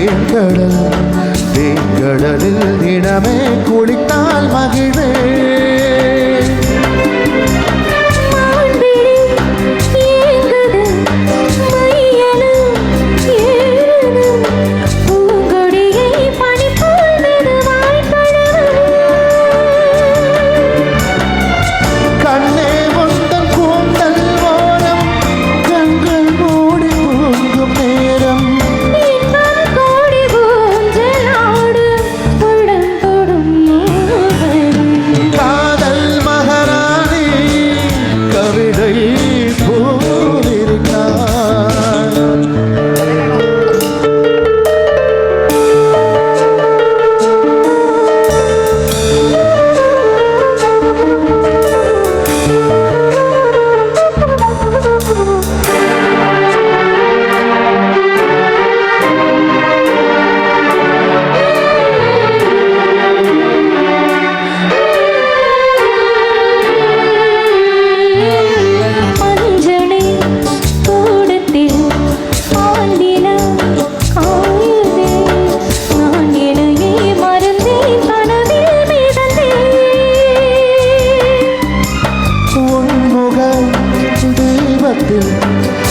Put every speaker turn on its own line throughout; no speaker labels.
தேங்கடல் தேங்கடலில் தினமே குளித்தால் மகிழ்வே.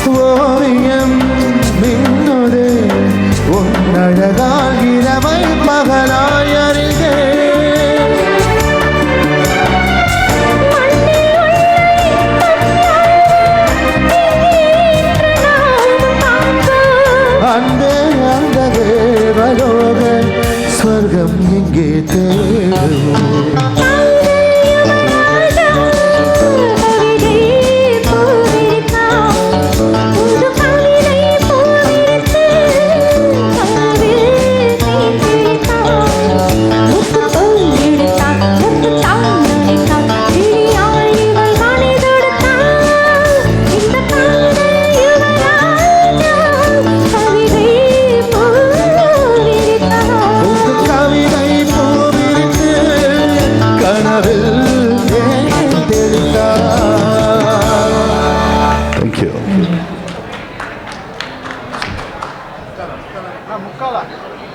ஓவியம் மின்னுதே. உன் அழகால் இரவை பகலாய் அறிந்தே அந்தே அந்த தேவலோக ஸ்வர்கம் இங்கே தே
vamos.